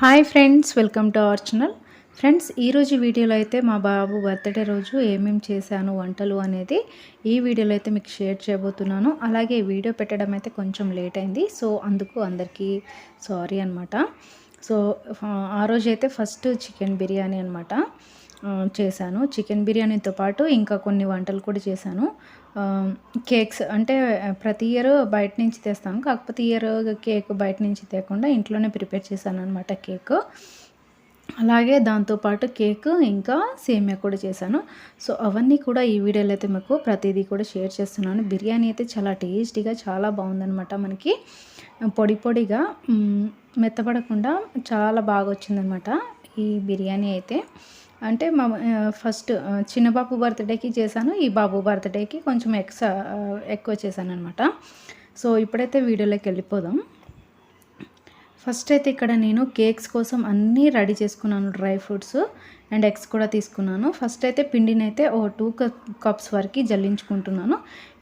Hi friends welcome to our channel friends ఈరోజు వీడియోలో అయితే మా బాబు బర్త్డే రోజు ఏమేమి చేశాను వంటలు అనేది ఈ వీడియోలో అయితే మీకు షేర్ చేయబోతున్నాను. అలాగే వీడియో పెట్టడం అయితే కొంచెం లేట్ అయింది సో అందుకు అందరికీ సారీ అనమాట సో ఆ రోజు అయితే ఫస్ట్ చికెన్ బిర్యానీ అనమాట చేశాను. చికెన్ బిర్యానీతో పాటు ఇంకా కొన్ని వంటలు కూడా చేశాను. కేక్స్ అంటే ప్రతి ఇయర్ బయట నుంచి తెస్తాను. కాకపోతే ఇయర్ కేక్ బయట నుంచి తేకుండా ఇంట్లోనే ప్రిపేర్ చేశాను అనమాట కేక్. అలాగే దాంతోపాటు కేక్ ఇంకా సేమియా కూడా చేశాను. సో అవన్నీ కూడా ఈ వీడియోలో అయితే మీకు ప్రతిదీ కూడా షేర్ చేస్తున్నాను. బిర్యానీ అయితే చాలా టేస్టీగా చాలా బాగుందనమాట మనకి. పొడి పొడిగా మెత్తపడకుండా చాలా బాగా వచ్చిందనమాట ఈ బిర్యానీ అయితే. అంటే మా ఫస్ట్ చిన్న బాబు బర్త్డేకి చేశాను ఈ బాబు బర్త్డేకి కొంచెం ఎక్స్ట్రా ఎక్కువ చేశాను అనమాట సో ఇప్పుడైతే వీడియోలోకి వెళ్ళిపోదాం. ఫస్ట్ అయితే ఇక్కడ నేను కేక్స్ కోసం అన్నీ రెడీ చేసుకున్నాను డ్రై ఫ్రూట్స్ అండ్ ఎగ్స్ కూడా తీసుకున్నాను. ఫస్ట్ అయితే పిండిని అయితే ఓ టూ కప్స్ వరకు జల్లించుకుంటున్నాను.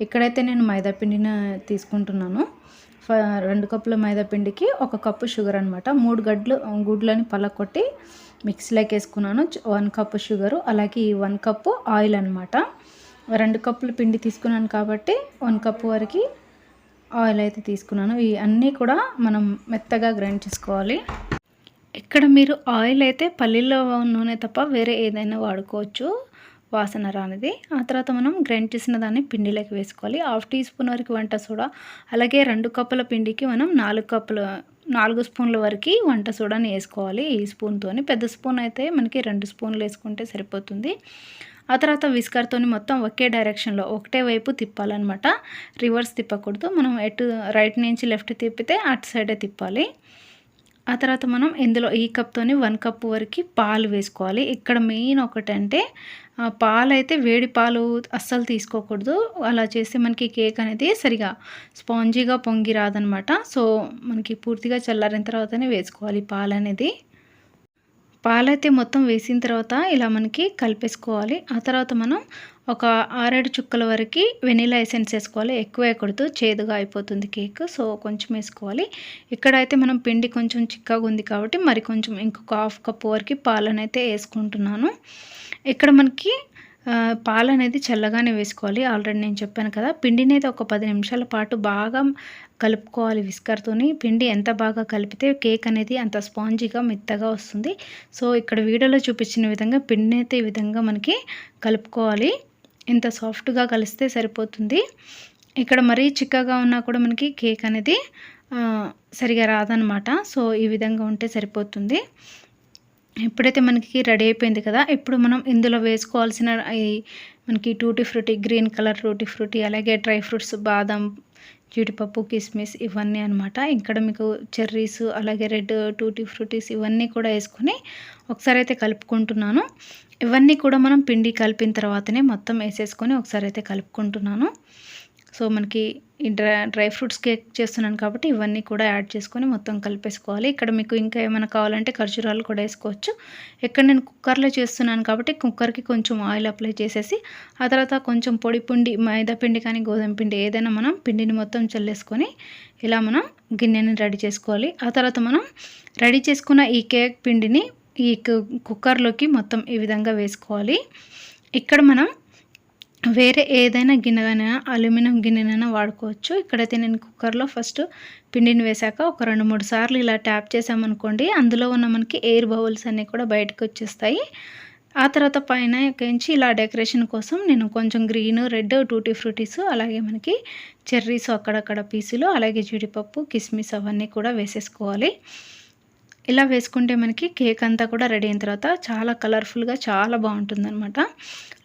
ఇక్కడైతే నేను మైదా పిండిని తీసుకుంటున్నాను. రెండు కప్పుల మైదా పిండికి ఒక కప్పు షుగర్ అనమాట మూడు గడ్లు గుడ్లని పలకొట్టి మిక్సీలోకి వేసుకున్నాను. వన్ కప్పు షుగరు అలాగే ఈ వన్ కప్పు ఆయిల్ అనమాట రెండు కప్పులు పిండి తీసుకున్నాను కాబట్టి వన్ కప్పు వరకు ఆయిల్ అయితే తీసుకున్నాను. ఈ అన్నీ కూడా మనం మెత్తగా గ్రైండ్ చేసుకోవాలి. ఇక్కడ మీరు ఆయిల్ అయితే పల్లీలో నూనె తప్ప వేరే ఏదైనా వాడుకోవచ్చు. వాసన రానిది. ఆ తర్వాత మనం గ్రైండ్ చేసిన దాన్ని పిండిలోకి వేసుకోవాలి. హాఫ్ టీ స్పూన్ వరకు వంట సోడా అలాగే రెండు కప్పుల పిండికి మనం నాలుగు కప్పుల నాలుగు స్పూన్ల వరకు వంట సోడాని వేసుకోవాలి. ఈ స్పూన్తో పెద్ద స్పూన్ అయితే మనకి రెండు స్పూన్లు వేసుకుంటే సరిపోతుంది. ఆ తర్వాత విస్కర్తో మొత్తం ఒకే డైరెక్షన్లో ఒకటే వైపు తిప్పాలన్నమాట. రివర్స్ తిప్పకూడదు. మనం ఎటు రైట్ నుంచి లెఫ్ట్ తిప్పితే అటు సైడే తిప్పాలి. ఆ తర్వాత మనం ఇందులో ఈ కప్తోని వన్ కప్ వరకు పాలు వేసుకోవాలి. ఇక్కడ మెయిన్ ఒకటంటే పాలు అయితే వేడి పాలు అస్సలు తీసుకోకూడదు. అలా చేస్తే మనకి కేక్ అనేది సరిగా స్పాంజీగా పొంగి రాదనమాట. సో మనకి పూర్తిగా చల్లారిన తర్వాతనే వేసుకోవాలి పాలు అనేది పాలైతే మొత్తం వేసిన తర్వాత ఇలా మనకి కలిపేసుకోవాలి. ఆ తర్వాత మనం ఒక ఆరేడు చుక్కల వరకు వెనీలా ఎసెన్స్ వేసుకోవాలి. ఎక్కువ వేయకూడదు చేదుగా అయిపోతుంది కేక్ సో కొంచెం వేసుకోవాలి. ఇక్కడైతే మనం పిండి కొంచెం చిక్కగా ఉంది కాబట్టి మరి కొంచెం ఇంకొక హాఫ్ కప్ వరకు పాలనైతే వేసుకుంటున్నాను. ఇక్కడ మనకి పాలు అనేది చల్లగానే వేసుకోవాలి. ఆల్రెడీ నేను చెప్పాను కదా పిండిని అయితే ఒక పది నిమిషాల పాటు బాగా కలుపుకోవాలి విస్కర్తోని. పిండి ఎంత బాగా కలిపితే కేక్ అనేది అంత స్పాంజీగా మెత్తగా వస్తుంది. సో ఇక్కడ వీడియోలో చూపించిన విధంగా పిండిని అయితే ఈ విధంగా మనకి కలుపుకోవాలి. ఇంత సాఫ్ట్గా కలిస్తే సరిపోతుంది. ఇక్కడ మరీ చిక్కగా ఉన్నా కూడా మనకి కేక్ అనేది సరిగా రాదనమాట సో ఈ విధంగా ఉంటే సరిపోతుంది. ఎప్పుడైతే మనకి రెడీ అయిపోయింది కదా ఇప్పుడు మనం ఇందులో వేసుకోవాల్సిన మనకి tutti frutti green colour tutti frutti అలాగే డ్రై ఫ్రూట్స్ బాదం జీడిపప్పు కిస్మిస్ ఇవన్నీ అనమాట ఇక్కడ మీకు చెర్రీస్ అలాగే రెడ్ టూటీ ఫ్రూటీస్ ఇవన్నీ కూడా వేసుకొని ఒకసారి అయితే కలుపుకుంటున్నాను. ఇవన్నీ కూడా మనం పిండి కలిపిన తర్వాతనే మొత్తం వేసేసుకొని ఒకసారి అయితే కలుపుకుంటున్నాను. సో మనకి ఈ డ్రై డ్రై ఫ్రూట్స్ కేక్ చేస్తున్నాను కాబట్టి ఇవన్నీ కూడా యాడ్ చేసుకొని మొత్తం కలిపేసుకోవాలి. ఇక్కడ మీకు ఇంకా ఏమైనా కావాలంటే ఖర్జూరాలు కూడా వేసుకోవచ్చు. ఇక్కడ నేను కుక్కర్లో చేస్తున్నాను కాబట్టి కుక్కర్కి కొంచెం ఆయిల్ అప్లై చేసేసి ఆ తర్వాత కొంచెం పొడి పిండి మైదా పిండి కానీ గోధుమ పిండి ఏదైనా మనం పిండిని మొత్తం చల్లేసుకొని ఇలా మనం గిన్నెని రెడీ చేసుకోవాలి. ఆ తర్వాత మనం రెడీ చేసుకున్న ఈ కేక్ పిండిని ఈ కుక్కర్లోకి మొత్తం ఈ విధంగా వేసుకోవాలి. ఇక్కడ మనం వేరే ఏదైనా గిన్నెనైనా అల్యూమినియం గిన్నెనైనా వాడుకోవచ్చు. ఇక్కడైతే నేను కుక్కర్లో ఫస్ట్ పిండిని వేశాక ఒక రెండు మూడు సార్లు ఇలా ట్యాప్ చేసామనుకోండి అందులో ఉన్న మనకి ఎయిర్ బౌల్స్ అన్నీ కూడా బయటకు వచ్చేస్తాయి. ఆ తర్వాత పైన నుంచి ఇలా డెకరేషన్ కోసం నేను కొంచెం గ్రీన్ రెడ్ టూటీ ఫ్రూటీస్ అలాగే మనకి చెర్రీస్ అక్కడక్కడ పీసులు అలాగే జీడిపప్పు కిస్మిస్ అవన్నీ కూడా వేసేసుకోవాలి. ఇలా వేసుకుంటే మనకి కేక్ అంతా కూడా రెడీ అయిన తర్వాత చాలా కలర్ఫుల్గా చాలా బాగుంటుంది అనమాట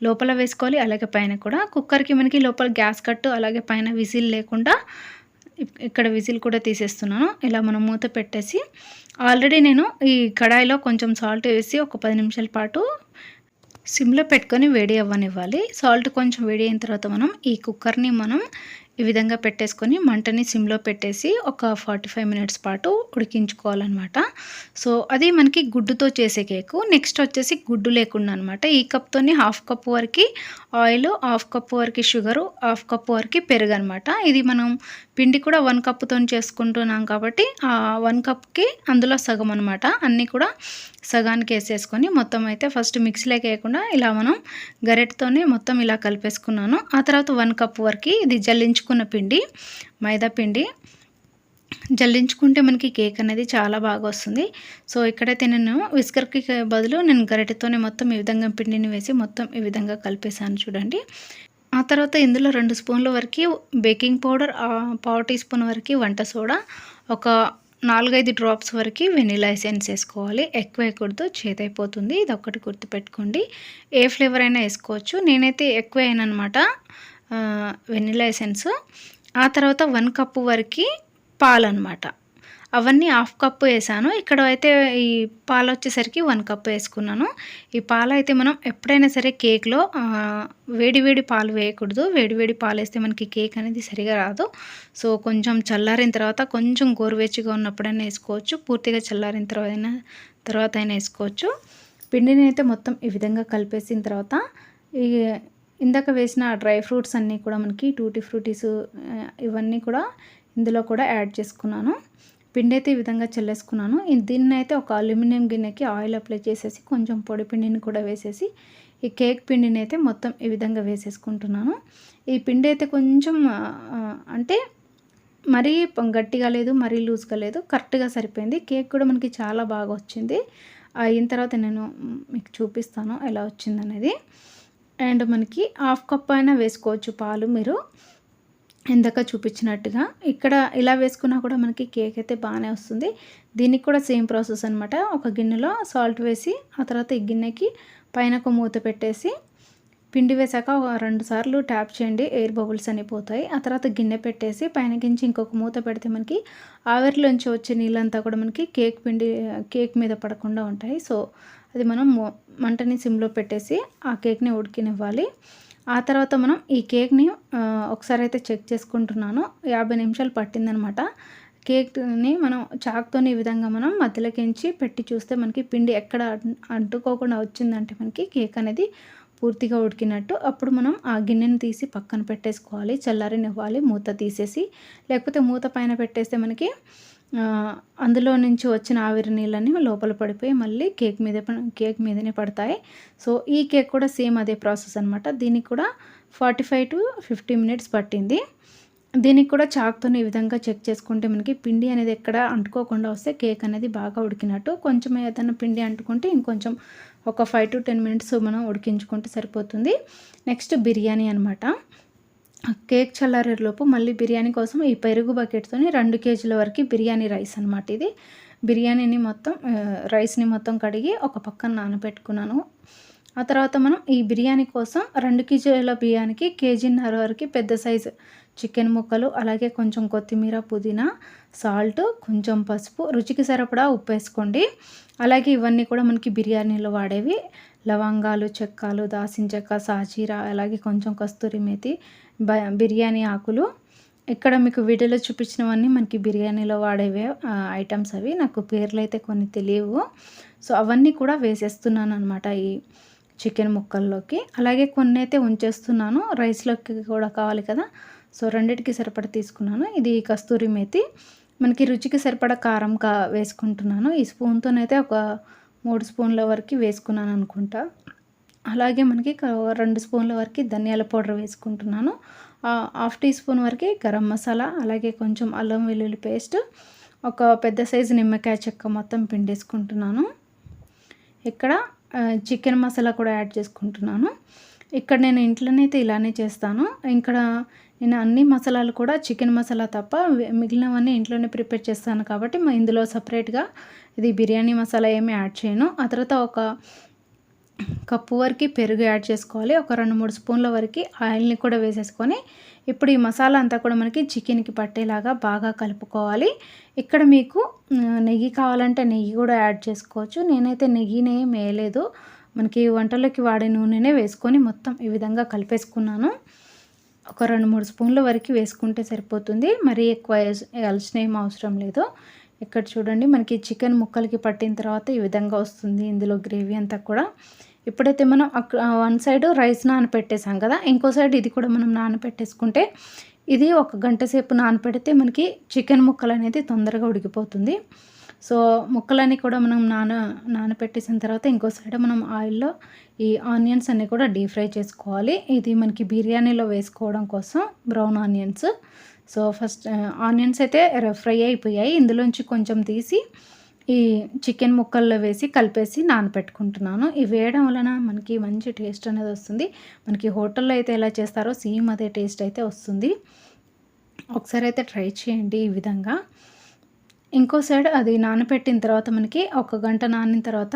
లోపల వేసుకోవాలి అలాగే పైన కూడా. కుక్కర్కి మనకి లోపల గ్యాస్ కట్టు అలాగే పైన విజిల్ లేకుండా ఇక్కడ విజిల్ కూడా తీసేస్తున్నాను. ఇలా మనం మూత పెట్టేసి ఆల్రెడీ నేను ఈ కడాయిలో కొంచెం సాల్ట్ వేసి ఒక పది నిమిషాల పాటు సిమ్లో పెట్టుకొని వేడి అవ్వనివ్వాలి. సాల్ట్ కొంచెం వేడి అయిన తర్వాత మనం ఈ కుక్కర్ని మనం ఈ విధంగా పెట్టేసుకొని మంటని సిమ్లో పెట్టేసి ఒక ఫార్టీ ఫైవ్ మినిట్స్ పాటు ఉడికించుకోవాలన్నమాట. సో అది మనకి గుడ్డుతో చేసే కేకు. నెక్స్ట్ వచ్చేసి గుడ్డు లేకుండా అనమాట ఈ కప్తోని హాఫ్ కప్ వరకు ఆయిల్ హాఫ్ కప్ వరకు షుగరు హాఫ్ కప్ వరకు పెరుగు అనమాట ఇది మనం పిండి కూడా వన్ కప్తో చేసుకుంటున్నాం కాబట్టి ఆ వన్ కప్కి అందులో సగం అనమాట అన్నీ కూడా సగానికి వేసేసుకొని మొత్తం అయితే ఫస్ట్ మిక్సీలోకి వేయకుండా ఇలా మనం గరెట్తోనే మొత్తం ఇలా కలిపేసుకున్నాను. ఆ తర్వాత వన్ కప్ వరకు ఇది జల్లించుకున్న పిండి మైదా పిండి. జల్లించుకుంటే మనకి కేక్ అనేది చాలా బాగా వస్తుంది. సో ఇక్కడైతే నేను విస్కర్కి బదులు నేను గరిటెతోనే మొత్తం ఈ విధంగా పిండిని వేసి మొత్తం ఈ విధంగా కలిపేసాను చూడండి. ఆ తర్వాత ఇందులో రెండు స్పూన్ల వరకు బేకింగ్ పౌడర్ పావు టీ స్పూన్ వరకు వంట సోడా ఒక నాలుగైదు డ్రాప్స్ వరకు వెనీలా ఎసెన్స్ వేసుకోవాలి. ఎక్కువ వేయకూడదు చేతైపోతుంది ఇది ఒక్కటి గుర్తుపెట్టుకోండి. ఏ ఫ్లేవర్ అయినా వేసుకోవచ్చు. నేనైతే ఎక్కువ అనమాట వెనిలా ఎసెన్స్. ఆ తర్వాత వన్ కప్పు వరకు పాలు అనమాట అవన్నీ హాఫ్ కప్పు వేసాను. ఇక్కడ అయితే ఈ పాలు వచ్చేసరికి వన్ కప్ వేసుకున్నాను. ఈ పాలు అయితే మనం ఎప్పుడైనా సరే కేక్లో వేడివేడి పాలు వేయకూడదు. వేడివేడి పాలు వేస్తే మనకి కేక్ అనేది సరిగా రాదు. సో కొంచెం చల్లారిన తర్వాత కొంచెం గోరువెచ్చిగా ఉన్నప్పుడైనా వేసుకోవచ్చు. పూర్తిగా చల్లారిన తర్వాత తర్వాత అయినా వేసుకోవచ్చు. పిండిని అయితే మొత్తం ఈ విధంగా కలిపేసిన తర్వాత ఈ ఇందాక వేసిన డ్రై ఫ్రూట్స్ అన్నీ కూడా మనకి టూటీ ఫ్రూటీస్ ఇవన్నీ కూడా ఇందులో కూడా యాడ్ చేసుకున్నాను. పిండి అయితే ఈ విధంగా చల్లేసుకున్నాను. దీన్ని అయితే ఒక అల్యూమినియం గిన్నెకి ఆయిల్ అప్లై చేసేసి కొంచెం పొడి పిండిని కూడా వేసేసి ఈ కేక్ పిండిని అయితే మొత్తం ఈ విధంగా వేసేసుకుంటున్నాను. ఈ పిండి అయితే కొంచెం అంటే మరీ గట్టిగా లేదు మరీ లూజ్గా లేదు కరెక్ట్గా సరిపోయింది. కేక్ కూడా మనకి చాలా బాగా వచ్చింది. అయిన తర్వాత నేను మీకు చూపిస్తాను ఎలా వచ్చిందనేది. అండ్ మనకి హాఫ్ కప్ అయినా వేసుకోవచ్చు పాలు మీరు. ఇందాక చూపించినట్టుగా. ఇక్కడ ఇలా వేసుకున్నా కూడా మనకి కేక్ అయితే బాగానే వస్తుంది. దీనికి కూడా సేమ్ ప్రాసెస్ అనమాట ఒక గిన్నెలో సాల్ట్ వేసి ఆ తర్వాత ఈ గిన్నెకి పైన ఒక మూత పెట్టేసి పిండి వేసాక ఒక రెండు సార్లు ట్యాప్ చేయండి. ఎయిర్ బబుల్స్ అని పోతాయి. ఆ తర్వాత గిన్నె పెట్టేసి పైన గించి ఇంకొక మూత పెడితే మనకి ఆవిరిలోంచి వచ్చే నీళ్ళంతా కూడా మనకి కేక్ పిండి కేక్ మీద పడకుండా ఉంటాయి. సో అది మనం మంటని సిమ్లో పెట్టేసి ఆ కేక్ని ఉడికినివ్వాలి. ఆ తర్వాత మనం ఈ కేక్ని ఒకసారి అయితే చెక్ చేసుకుంటున్నాను. యాభై నిమిషాలు పట్టిందనమాట. కేక్ని మనం చాక్తో ఈ విధంగా మనం మధ్యలోకించి పెట్టి చూస్తే మనకి పిండి ఎక్కడ అంటుకోకుండా వచ్చిందంటే మనకి కేక్ అనేది పూర్తిగా ఉడికినట్టు అప్పుడు మనం ఆ గిన్నెని తీసి పక్కన పెట్టేసుకోవాలి. చల్లారినివ్వాలి మూత తీసేసి. లేకపోతే మూత పైన పెట్టేస్తే మనకి అందులో నుంచి వచ్చిన ఆవిరి నీళ్ళని లోపల పడిపోయి మళ్ళీ కేక్ మీద కేక్ మీదనే పడతాయి. సో ఈ కేక్ కూడా సేమ్ అదే ప్రాసెస్ అనమాట దీనికి కూడా forty five to fifty minutes పట్టింది. దీనికి కూడా చాక్తో ఈ విధంగా చెక్ చేసుకుంటే మనకి పిండి అనేది ఎక్కడ అంటుకోకుండా వస్తే కేక్ అనేది బాగా ఉడికినట్టు. కొంచెం ఏదైనా పిండి అంటుకుంటే ఇంకొంచెం ఒక ఫైవ్ టు టెన్ మినిట్స్ మనం ఉడికించుకుంటే సరిపోతుంది. నెక్స్ట్ బిర్యానీ అనమాట కేక్ చల్లారేలోపు మళ్ళీ బిర్యానీ కోసం ఈ పెరుగు బకెట్తోని రెండు కేజీల వరకు బిర్యానీ రైస్ అనమాట ఇది. బిర్యానీని మొత్తం రైస్ని మొత్తం కడిగి ఒక పక్కన నానబెట్టుకున్నాను. ఆ తర్వాత మనం ఈ బిర్యానీ కోసం రెండు కేజీల బియ్యానికి కేజీన్నర వరకు పెద్ద సైజు చికెన్ ముక్కలు అలాగే కొంచెం కొత్తిమీర పుదీనా సాల్ట్ కొంచెం పసుపు రుచికి సరిపడా ఉప్పు వేసుకోండి. అలాగే ఇవన్నీ కూడా మనకి బిర్యానీలో వాడేవి. లవంగాలు చెక్కలు దాసిన చెక్క సాజీరా అలాగే కొంచెం కస్తూరి మేతి బిర్యానీ ఆకులు. ఇక్కడ మీకు వీడియోలో చూపించినవన్నీ మనకి బిర్యానీలో వాడేవే ఐటమ్స్ అవి. నాకు పేర్లు అయితే కొన్ని తెలియవు. సో అవన్నీ కూడా వేసేస్తున్నాను అనమాట ఈ చికెన్ ముక్కల్లోకి. అలాగే కొన్ని అయితే ఉంచేస్తున్నాను. రైస్లోకి కూడా కావాలి కదా. సో రెండింటికి సరిపడ తీసుకున్నాను. ఇది కస్తూరి మేతి. మనకి రుచికి సరిపడ కారం కా వేసుకుంటున్నాను. ఈ స్పూన్తోనైతే ఒక మూడు స్పూన్ల వరకు వేసుకున్నాను అనుకుంటా. అలాగే మనకి రెండు స్పూన్ల వరకు ధనియాల పౌడర్ వేసుకుంటున్నాను. హాఫ్ టీ స్పూన్ వరకు గరం మసాలా అలాగే కొంచెం అల్లం వెల్లుల్లి పేస్ట్ ఒక పెద్ద సైజు నిమ్మకాయ చెక్క మొత్తం పిండేసుకుంటున్నాను. ఇక్కడ చికెన్ మసాలా కూడా యాడ్ చేసుకుంటున్నాను. ఇక్కడ నేను ఇంట్లోనైతే ఇలానే చేస్తాను. ఇక్కడ నేను అన్ని మసాలాలు కూడా చికెన్ మసాలా తప్ప మిగిలినవన్నీ ఇంట్లోనే ప్రిపేర్ చేస్తాను కాబట్టి ఇందులో సపరేట్గా ఇది బిర్యానీ మసాలా ఏమీ యాడ్ చేయను. ఆ తర్వాత ఒక కప్పు వరకు పెరుగు యాడ్ చేసుకోవాలి. ఒక రెండు మూడు స్పూన్ల వరకు ఆయిల్ని కూడా వేసేసుకొని ఇప్పుడు ఈ మసాలా అంతా కూడా మనకి చికెన్కి పట్టేలాగా బాగా కలుపుకోవాలి. ఇక్కడ మీకు నెయ్యి కావాలంటే నెయ్యి కూడా యాడ్ చేసుకోవచ్చు. నేనైతే నెయ్యినే మేయలేదు. మనకి వంటలోకి వాడే నూనెనే వేసుకొని మొత్తం ఈ విధంగా కలిపేసుకున్నాను. ఒక రెండు మూడు స్పూన్ల వరకు వేసుకుంటే సరిపోతుంది. మరీ ఎక్కువ అలసిన ఏం అవసరం లేదు. ఇక్కడ చూడండి మనకి చికెన్ ముక్కలకి పట్టిన తర్వాత ఈ విధంగా వస్తుంది ఇందులో గ్రేవీ అంతా కూడా. ఇప్పుడైతే మనం అక్కడ వన్ సైడ్ రైస్ నానపెట్టేసాం కదా ఇంకో సైడ్ ఇది కూడా మనం నానపెట్టేసుకుంటే ఇది ఒక గంట సేపు నానపెడితే మనకి చికెన్ ముక్కలు అనేది తొందరగా ఉడికిపోతుంది. సో ముక్కలన్నీ కూడా మనం నాన నానపెట్టేసిన తర్వాత ఇంకో సైడ్ మనం ఆయిల్లో ఈ ఆనియన్స్ అన్నీ కూడా డీప్ ఫ్రై చేసుకోవాలి. ఇది మనకి బిర్యానీలో వేసుకోవడం కోసం brown onions. So first onions అయితే ఫ్రై అయిపోయాయి. ఇందులోంచి కొంచెం తీసి ఈ చికెన్ ముక్కల్లో వేసి కలిపేసి నానపెట్టుకుంటున్నాను. ఇవి వేయడం వలన మనకి మంచి టేస్ట్ అనేది వస్తుంది. మనకి హోటల్లో అయితే ఎలా చేస్తారో సేమ్ అదే టేస్ట్ అయితే వస్తుంది. ఒకసారి అయితే ట్రై చేయండి ఈ విధంగా. ఇంకో సైడ్ అది నానబెట్టిన తర్వాత మనకి ఒక గంట నానిన తర్వాత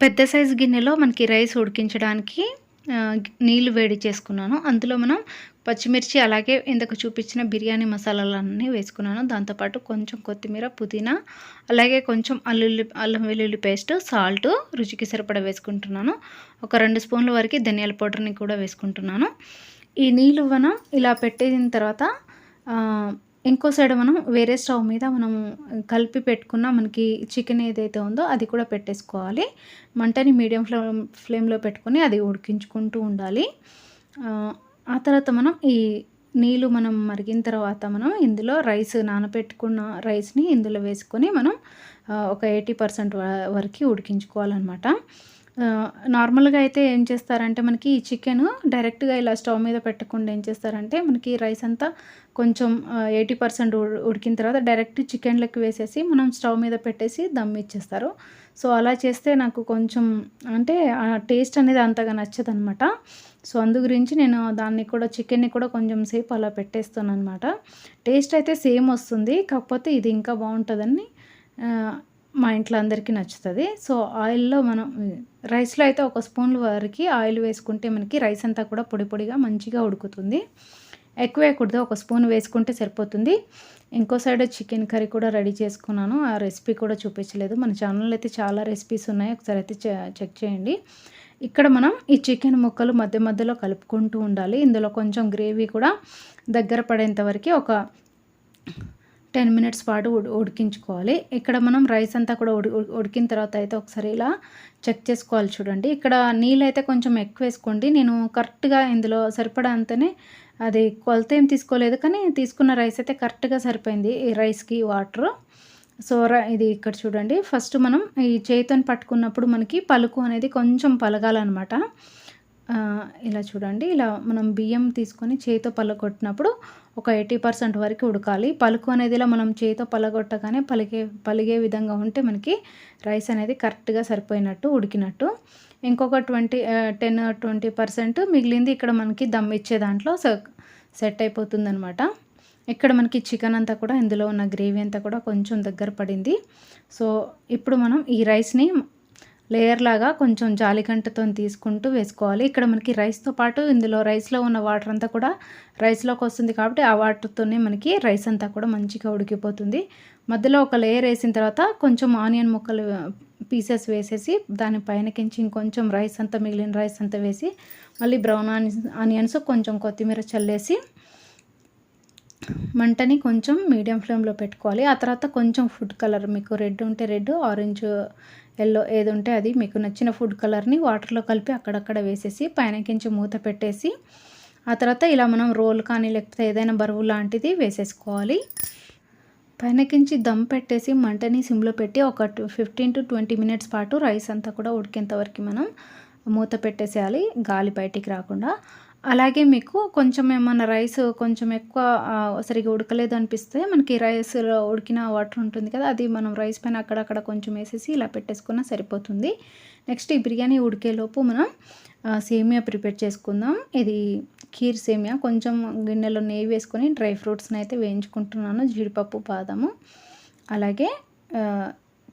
పెద్ద సైజు గిన్నెలో మనకి రైస్ ఉడికించడానికి నీళ్ళు వేడి చేసుకున్నాను. అందులో మనం పచ్చిమిర్చి అలాగే ఇందుకు చూపించిన బిర్యానీ మసాలాలన్నీ వేసుకున్నాను. దాంతోపాటు కొంచెం కొత్తిమీర పుదీనా అలాగే కొంచెం అల్లుల్లి అల్లం వెల్లుల్లి పేస్ట్ సాల్ట్ రుచికి సరిపడ వేసుకుంటున్నాను. ఒక రెండు స్పూన్ల వరకు ధనియాల పౌడర్ని కూడా వేసుకుంటున్నాను. ఈ నీళ్ళు మనం ఇలా పెట్టేసిన తర్వాత ఇంకో సైడ్ మనం వేరే స్టవ్ మీద మనం కలిపి పెట్టుకున్న మనకి చికెన్ ఏదైతే ఉందో అది కూడా పెట్టేసుకోవాలి. మంటని మీడియం ఫ్లేమ్ ఫ్లేమ్లో పెట్టుకొని అది ఉడికించుకుంటూ ఉండాలి. ఆ తర్వాత మనం ఈ నీళ్ళు మనం మరిగిన తర్వాత మనం ఇందులో రైస్ నానబెట్టుకున్న రైస్ని ఇందులో వేసుకొని మనం ఒక ఎయిటీ పర్సెంట్ వరకు ఉడికించుకోవాలన్నమాట. నార్మల్గా అయితే ఏం చేస్తారంటే మనకి ఈ చికెన్ డైరెక్ట్గా ఇలా స్టవ్ మీద పెట్టకుండా ఏం చేస్తారంటే మనకి రైస్ అంతా కొంచెం ఎయిటీ పర్సెంట్ ఉడికిన తర్వాత డైరెక్ట్ చికెన్లకి వేసేసి మనం స్టవ్ మీద పెట్టేసి దమ్ ఇచ్చేస్తారు. సో అలా చేస్తే నాకు కొంచెం అంటే టేస్ట్ అనేది అంతగా నచ్చదు అనమాట సో అందు గురించి నేను దాన్ని కూడా చికెన్ని కూడా కొంచెం సేపు అలా పెట్టేస్తాను అనమాట టేస్ట్ అయితే సేమ్ వస్తుంది కాకపోతే ఇది ఇంకా బాగుంటుందని మా ఇంట్లో అందరికీ నచ్చుతుంది. సో ఆయిల్లో మనం రైస్లో అయితే ఒక స్పూన్ వరకు ఆయిల్ వేసుకుంటే మనకి రైస్ అంతా కూడా పొడి పొడిగా మంచిగా ఉడుకుతుంది. ఎక్కువ వేయకూడదు ఒక స్పూన్ వేసుకుంటే సరిపోతుంది. ఇంకో సైడ్ చికెన్ కర్రీ కూడా రెడీ చేసుకున్నాను. ఆ రెసిపీ కూడా చూపించలేదు. మన ఛానల్లో అయితే చాలా రెసిపీస్ ఉన్నాయి. ఒకసారి అయితే చెక్ చేయండి. ఇక్కడ మనం ఈ చికెన్ ముక్కలు మధ్య మధ్యలో కలుపుకుంటూ ఉండాలి. ఇందులో కొంచెం గ్రేవీ కూడా దగ్గర పడేంత వరకు ఒక టెన్ మినిట్స్ పాటు ఉడికించుకోవాలి. ఇక్కడ మనం రైస్ అంతా కూడా ఉడి ఉడికిన తర్వాత అయితే ఒకసారి ఇలా చెక్ చేసుకోవాలి చూడండి. ఇక్కడ నీళ్ళు అయితే కొంచెం ఎక్కువ వేసుకోండి. నేను కరెక్ట్గా ఇందులో సరిపడా అంతనే అది కొలత ఏం తీసుకోలేదు కానీ తీసుకున్న రైస్ అయితే కరెక్ట్గా సరిపోయింది ఈ రైస్కి వాటర్. సో ఇది ఇక్కడ చూడండి. ఫస్ట్ మనం ఈ చేతిని పట్టుకున్నప్పుడు మనకి పలుకు అనేది కొంచెం పలగాలన్నమాట. ఇలా చూడండి. ఇలా మనం బియ్యం తీసుకొని చేతితో పలగొట్టినప్పుడు ఒక ఎయిటీ పర్సెంట్ వరకు ఉడకాలి. పలుకు అనేది ఇలా మనం చేతితో పలగొట్టగానే పలిగే పలిగే విధంగా ఉంటే మనకి రైస్ అనేది కరెక్ట్గా సరిపోయినట్టు ఉడికినట్టు. ఇంకొక ట్వంటీ టెన్ ట్వంటీ పర్సెంట్ మిగిలింది ఇక్కడ మనకి దమ్ ఇచ్చే దాంట్లో సెట్ అయిపోతుంది అనమాట ఇక్కడ మనకి చికెన్ అంతా కూడా ఇందులో ఉన్న గ్రేవీ అంతా కూడా కొంచెం దగ్గర పడింది. సో ఇప్పుడు మనం ఈ రైస్ని లేయర్ లాగా కొంచెం జాలిగంటతో తీసుకుంటూ వేసుకోవాలి. ఇక్కడ మనకి రైస్తో పాటు ఇందులో రైస్లో ఉన్న వాటర్ అంతా కూడా రైస్లోకి వస్తుంది కాబట్టి ఆ వాటర్తోనే మనకి రైస్ అంతా కూడా మంచిగా ఉడికిపోతుంది. మధ్యలో ఒక లేయర్ వేసిన తర్వాత కొంచెం ఆనియన్ ముక్కలు పీసెస్ వేసేసి దాని పైనకించి ఇంకొంచెం రైస్ అంతా మిగిలిన రైస్ అంతా వేసి మళ్ళీ బ్రౌన్ ఆనియన్స్ ఆనియన్స్ కొంచెం కొత్తిమీర చల్లేసి మంటని కొంచెం మీడియం ఫ్లేమ్లో పెట్టుకోవాలి. ఆ తర్వాత కొంచెం ఫుడ్ కలర్ మీకు రెడ్ ఉంటే రెడ్ ఆరెంజ్ ఎల్లో ఏది ఉంటే అది మీకు నచ్చిన ఫుడ్ కలర్ని వాటర్లో కలిపి అక్కడక్కడ వేసేసి పైనకించి మూత పెట్టేసి ఆ తర్వాత ఇలా మనం రోల్ కానీ లేకపోతే ఏదైనా బరువు లాంటిది వేసేసుకోవాలి. పైనకించి దమ్ పెట్టేసి మంటని సిమ్లో పెట్టి ఒక ఫిఫ్టీన్ టు ట్వంటీ మినిట్స్ పాటు రైస్ అంతా కూడా ఉడికేంత వరకు మనం మూత పెట్టేసేయాలి గాలి బయటికి రాకుండా. అలాగే మీకు కొంచెం ఏమన్నా రైస్ కొంచెం ఎక్కువ సరిగా ఉడకలేదు అనిపిస్తే మనకి రైస్లో ఉడికిన వాటర్ ఉంటుంది కదా అది మనం రైస్ పైన అక్కడక్కడ కొంచెం వేసేసి ఇలా పెట్టేసుకున్నా సరిపోతుంది. నెక్స్ట్ ఈ బిర్యానీ ఉడికేలోపు మనం సేమియా ప్రిపేర్ చేసుకుందాం. ఇది ఖీర్ సేమియా. కొంచెం గిన్నెలో నెయ్యి వేసుకొని డ్రై ఫ్రూట్స్ని అయితే వేయించుకుంటున్నాను. జీడిపప్పు బాదము అలాగే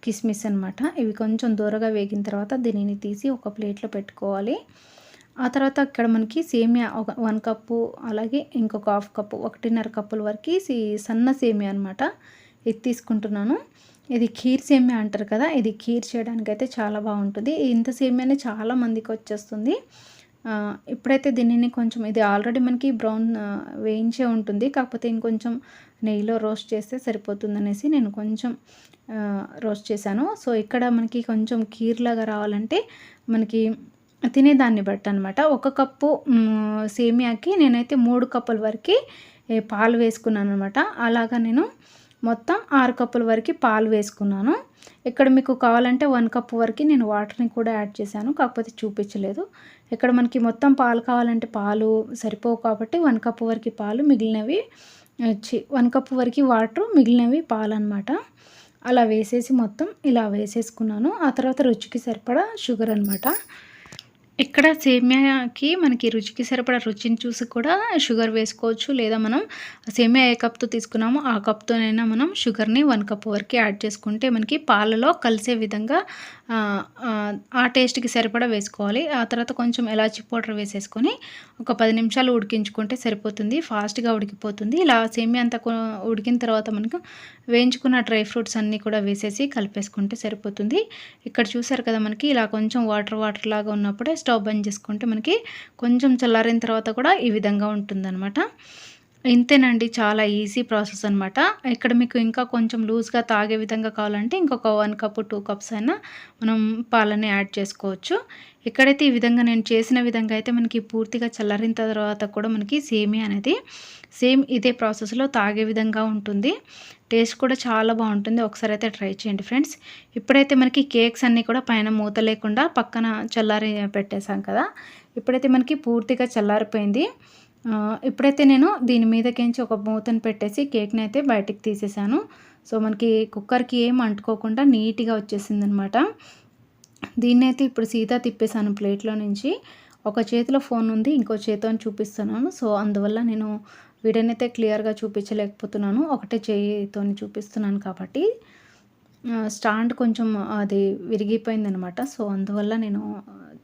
కిస్మిస్ అనమాట ఇవి కొంచెం దూరగా వేగిన తర్వాత దీనిని తీసి ఒక ప్లేట్లో పెట్టుకోవాలి. ఆ తర్వాత ఇక్కడ మనకి సేమియా ఒక వన్ కప్పు అలాగే ఇంకొక హాఫ్ కప్పు ఒకటిన్నర కప్పుల వరకు సన్న సేమియా అనమాట ఇది తీసుకుంటున్నాను. ఇది ఖీర్ సేమియా అంటారు కదా ఇది ఖీర్ చేయడానికి అయితే చాలా బాగుంటుంది. ఇంత సేమియానే చాలా మందికి వచ్చేస్తుంది. ఇప్పుడైతే దీనిని కొంచెం ఇది ఆల్రెడీ మనకి బ్రౌన్ వేయించే ఉంటుంది. కాకపోతే ఇంకొంచెం నెయ్యిలో రోస్ట్ చేస్తే సరిపోతుందనేసి నేను కొంచెం రోస్ట్ చేశాను. సో ఇక్కడ మనకి కొంచెం కీర్లాగా రావాలంటే మనకి తినేదాన్ని బట్టి అనమాట ఒక కప్పు సేమియాకి నేనైతే మూడు కప్పుల వరకు పాలు వేసుకున్నాను అనమాట అలాగా నేను మొత్తం ఆరు కప్పుల వరకు పాలు వేసుకున్నాను. ఇక్కడ మీకు కావాలంటే వన్ కప్ వరకు నేను వాటర్ని కూడా యాడ్ చేశాను కాకపోతే చూపించలేదు. ఇక్కడ మనకి మొత్తం పాలు కావాలంటే పాలు సరిపోవు కాబట్టి వన్ కప్ వరకు పాలు మిగిలినవి వన్ కప్ వరకు వాటర్ మిగిలినవి పాలు అనమాట అలా వేసేసి మొత్తం ఇలా వేసేసుకున్నాను. ఆ తర్వాత రుచికి సరిపడా షుగర్ అనమాట ఇక్కడ సేమియాకి మనకి రుచికి సరిపడా రుచిని చూసి కూడా షుగర్ వేసుకోవచ్చు. లేదా మనం సేమియా ఏ కప్తో తీసుకున్నామో ఆ కప్తోనైనా మనం షుగర్ని వన్ కప్ వరకు యాడ్ చేసుకుంటే మనకి పాలలో కలిసే విధంగా ఆ, టేస్ట్కి సరిపడా వేసుకోవాలి. ఆ తర్వాత కొంచెం ఎలాచి పౌడర్ వేసేసుకొని ఒక పది నిమిషాలు ఉడికించుకుంటే సరిపోతుంది. ఫాస్ట్గా ఉడికిపోతుంది. ఇలా సేమియా అంతా ఉడికిన తర్వాత మనకు వేయించుకున్న డ్రై ఫ్రూట్స్ అన్నీ కూడా వేసేసి కలిపేసుకుంటే సరిపోతుంది. ఇక్కడ చూసారు కదా మనకి ఇలా కొంచెం వాటర్ వాటర్ లాగా ఉన్నప్పుడే స్టవ్ బంద్ చేసుకుంటే మనకి కొంచెం చల్లారిన తర్వాత కూడా ఈ విధంగా ఉంటుందన్నమాట. ఇంతేనండి చాలా ఈజీ ప్రాసెస్ అనమాట ఇక్కడ మీకు ఇంకా కొంచెం లూజ్గా తాగే విధంగా కావాలంటే ఇంకొక వన్ కప్ టూ కప్స్ అయినా మనం పాలని యాడ్ చేసుకోవచ్చు. ఇక్కడైతే ఈ విధంగా నేను చేసిన విధంగా అయితే మనకి పూర్తిగా చల్లరిన తర్వాత కూడా మనకి సేమియా అనేది సేమ్ ఇదే ప్రాసెస్లో తాగే విధంగా ఉంటుంది. టేస్ట్ కూడా చాలా బాగుంటుంది. ఒకసారి అయితే ట్రై చేయండి ఫ్రెండ్స్. ఇప్పుడైతే మనకి కేక్స్ అన్నీ కూడా పైన మూత లేకుండా పక్కన చల్లారి పెట్టేశాం కదా. ఇప్పుడైతే మనకి పూర్తిగా చల్లారిపోయింది. ఇప్పుడైతే నేను దీని మీదకించి ఒక మూతను పెట్టేసి కేక్ని అయితే బయటికి తీసేసాను సో మనకి కుక్కర్కి ఏం అంటుకోకుండా నీట్గా వచ్చేసింది అనమాట దీన్ని అయితే ఇప్పుడు సీత తిప్పేశాను ప్లేట్లో నుంచి. ఒక చేతిలో ఫోన్ ఉంది ఇంకో చేతితో చూపిస్తున్నాను. సో అందువల్ల నేను వీడనైతే క్లియర్గా చూపించలేకపోతున్నాను. ఒకటే చేయితో చూపిస్తున్నాను కాబట్టి స్టాండ్ కొంచెం అది విరిగిపోయిందనమాట. సో అందువల్ల నేను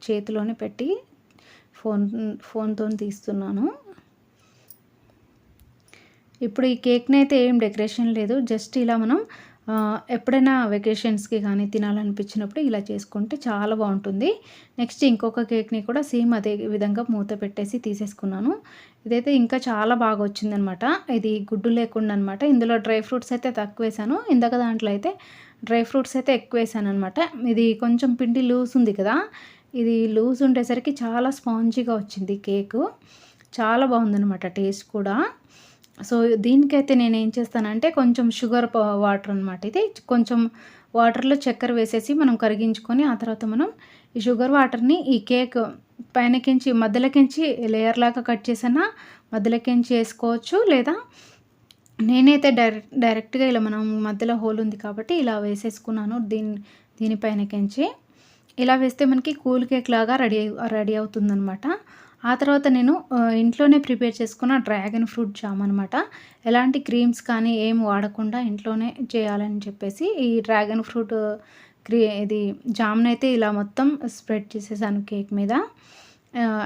చేతిలోనే పెట్టి ఫోన్ ఫోన్తో తీస్తున్నాను. ఇప్పుడు ఈ కేక్ని అయితే ఏం డెకరేషన్ లేదు. జస్ట్ ఇలా మనం ఎప్పుడైనా వెకేషన్స్కి కానీ తినాలనిపించినప్పుడు ఇలా చేసుకుంటే చాలా బాగుంటుంది. నెక్స్ట్ ఇంకొక కేక్ని కూడా సేమ్ అదే విధంగా మూత పెట్టేసి తీసేసుకున్నాను. ఇదైతే ఇంకా చాలా బాగా వచ్చిందనమాట ఇది గుడ్డు లేకుండా అనమాట ఇందులో డ్రై ఫ్రూట్స్ అయితే తక్కువ వేసాను. ఇందాక దాంట్లో అయితే డ్రై ఫ్రూట్స్ అయితే ఎక్కువ వేసాను అనమాట ఇది కొంచెం పిండి లూజ్ ఉంది కదా ఇది లూజ్ ఉండేసరికి చాలా స్పాంజీగా వచ్చింది కేకు చాలా బాగుందనమాట టేస్ట్ కూడా. సో దీనికైతే నేను ఏం చేస్తానంటే కొంచెం షుగర్ వాటర్ అనమాట ఇది. కొంచెం వాటర్లో చక్కెర వేసేసి మనం కరిగించుకొని ఆ తర్వాత మనం ఈ షుగర్ వాటర్ని ఈ కేక్ పైనకించి మధ్యలోకించి లేయర్ లాగా కట్ చేసినా మధ్యలోకించి వేసుకోవచ్చు. లేదా నేనైతే డైరెక్ట్ డైరెక్ట్గా ఇలా మనం మధ్యలో హోల్ ఉంది కాబట్టి ఇలా వేసేసుకున్నాను దీని దీనిపైనకించి. ఇలా వేస్తే మనకి కూల్ కేక్ లాగా రెడీ రెడీ అవుతుందనమాట ఆ తర్వాత నేను ఇంట్లోనే ప్రిపేర్ చేసుకున్న డ్రాగన్ ఫ్రూట్ జామ్ అనమాట ఎలాంటి క్రీమ్స్ కానీ ఏం వాడకుండా ఇంట్లోనే చేయాలని చెప్పేసి ఈ డ్రాగన్ ఫ్రూట్ క్రీ ఇది జామ్ని అయితే ఇలా మొత్తం స్ప్రెడ్ చేసేసాను కేక్ మీద.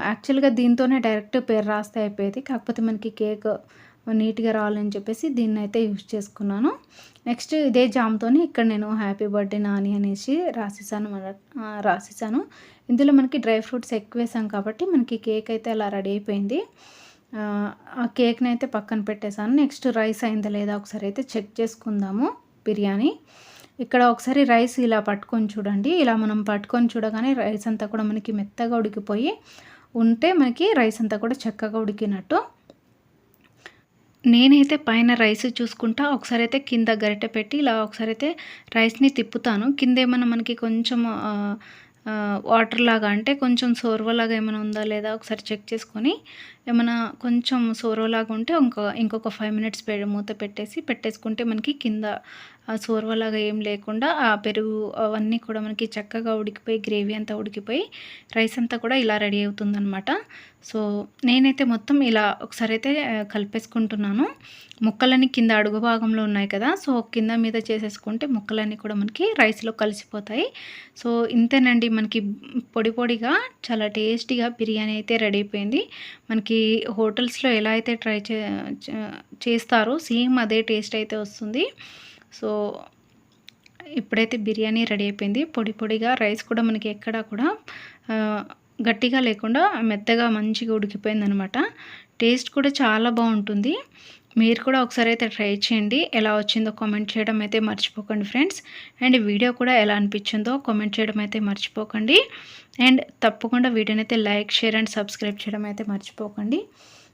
యాక్చువల్గా దీంతోనే డైరెక్ట్ పేరు రాస్తే అయిపోయేది. కాకపోతే మనకి కేక్ నీట్గా రావాలని చెప్పేసి దీన్ని అయితే యూజ్ చేసుకున్నాను. నెక్స్ట్ ఇదే జామ్తోని ఇక్కడ నేను హ్యాపీ బర్త్డే నాని అనేసి రాసేసాను రాసేసాను ఇందులో మనకి డ్రై ఫ్రూట్స్ ఎక్కువ వేసాం కాబట్టి మనకి కేక్ అయితే అలా రెడీ అయిపోయింది. ఆ, ఆ కేక్ని అయితే పక్కన పెట్టేశాను. నెక్స్ట్ రైస్ అయిందా లేదా ఒకసారి అయితే చెక్ చేసుకుందాము బిర్యానీ. ఇక్కడ ఒకసారి రైస్ ఇలా పట్టుకొని చూడండి. ఇలా మనం పట్టుకొని చూడగానే రైస్ అంతా కూడా మనకి మెత్తగా ఉడికిపోయి ఉంటే మనకి రైస్ అంతా కూడా చక్కగా ఉడికినట్టు. నేనైతే పైన రైస్ చూసుకుంటా ఒకసారి అయితే కింద గరిటె పెట్టి ఇలా ఒకసారి అయితే రైస్ని తిప్పుతాను. కింద ఏమైనా మనకి కొంచెం వాటర్ లాగా అంటే కొంచెం సోర్వలాగా ఏమైనా ఉందా లేదా ఒకసారి చెక్ చేసుకొని ఏమైనా కొంచెం సోరవలాగా ఉంటే ఇంకో ఇంకొక ఫైవ్ మినిట్స్ మూత పెట్టేసి పెట్టేసుకుంటే మనకి కింద సోర్వలాగా ఏం లేకుండా ఆ పెరుగు అవన్నీ కూడా మనకి చక్కగా ఉడికిపోయి గ్రేవీ అంతా ఉడికిపోయి రైస్ అంతా కూడా ఇలా రెడీ అవుతుందనమాట సో నేనైతే మొత్తం ఇలా ఒకసారి అయితే కలిపేసుకుంటున్నాను. ముక్కలన్నీ కింద అడుగు భాగంలో ఉన్నాయి కదా సో కింద మీద చేసేసుకుంటే ముక్కలన్నీ కూడా మనకి రైస్లో కలిసిపోతాయి. సో ఇంతేనండి మనకి పొడి పొడిగా చాలా టేస్టీగా బిర్యానీ అయితే రెడీ అయిపోయింది. మనకి హోటల్స్లో ఎలా అయితే ట్రై చే చేస్తారో సేమ్ అదే టేస్ట్ అయితే వస్తుంది. సో ఇప్పుడైతే బిర్యానీ రెడీ అయిపోయింది. పొడి పొడిగా రైస్ కూడా మనకి ఎక్కడా కూడా గట్టిగా లేకుండా మెత్తగా మంచిగా ఉడికిపోయింది అనమాట టేస్ట్ కూడా చాలా బాగుంటుంది. మీరు కూడా ఒకసారి అయితే ట్రై చేయండి. ఎలా వచ్చిందో కామెంట్ చేయడం అయితే మర్చిపోకండి ఫ్రెండ్స్. అండ్ వీడియో కూడా ఎలా అనిపించిందో కామెంట్ చేయడం అయితే మర్చిపోకండి. అండ్ తప్పకుండా వీటినైతే లైక్ షేర్ అండ్ సబ్స్క్రైబ్ చేయడం అయితే మర్చిపోకండి.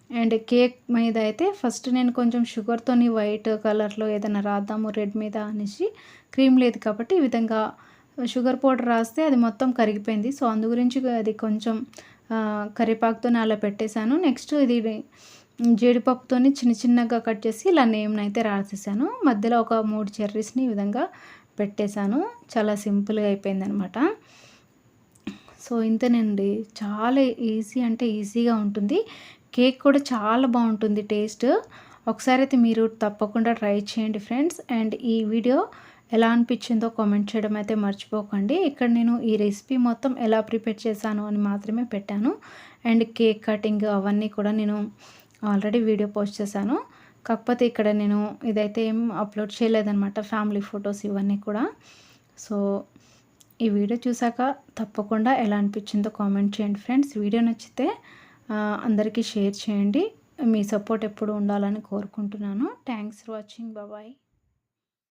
అండ్ కేక్ మీద అయితే ఫస్ట్ నేను కొంచెం షుగర్తోని వైట్ కలర్లో ఏదైనా రాద్దాము రెడ్ మీద అనేసి క్రీమ్ లేదు కాబట్టి ఈ విధంగా షుగర్ పౌడర్ రాస్తే అది మొత్తం కరిగిపోయింది. సో అందు గురించి అది కొంచెం కరివేపాకుతో అలా పెట్టేశాను. నెక్స్ట్ ఇది జీడిపప్పుతోని చిన్న చిన్నగా కట్ చేసి ఇలా నేమ్ని అయితే రాసేసాను. మధ్యలో ఒక మూడు చెర్రీస్ని ఈ విధంగా పెట్టేశాను. చాలా సింపుల్గా అయిపోయింది అనమాట సో ఇంతేనండి. చాలా ఈజీ అంటే ఈజీగా ఉంటుంది. కేక్ కూడా చాలా బాగుంటుంది టేస్ట్. ఒకసారి అయితే మీరు తప్పకుండా ట్రై చేయండి ఫ్రెండ్స్. అండ్ ఈ వీడియో ఎలా అనిపించిందో కామెంట్ చేయడం అయితే మర్చిపోకండి. ఇక్కడ నేను ఈ రెసిపీ మొత్తం ఎలా ప్రిపేర్ చేశాను అని మాత్రమే పెట్టాను. అండ్ కేక్ కటింగ్ అవన్నీ కూడా నేను ఆల్రెడీ వీడియో పోస్ట్ చేశాను. కాకపోతే ఇక్కడ నేను ఇదైతే ఏం అప్లోడ్ చేయలేదన్నమాట. ఫ్యామిలీ ఫొటోస్ ఇవన్నీ కూడా. సో ఈ వీడియో చూసాక తప్పకుండా ఎలా అనిపించిందో కామెంట్ చేయండి ఫ్రెండ్స్. వీడియో నచ్చితే అందరికీ షేర్ చేయండి. మీ సపోర్ట్ ఎప్పుడు ఉండాలని కోరుకుంటున్నాను. Thanks for watching. బాబాయ్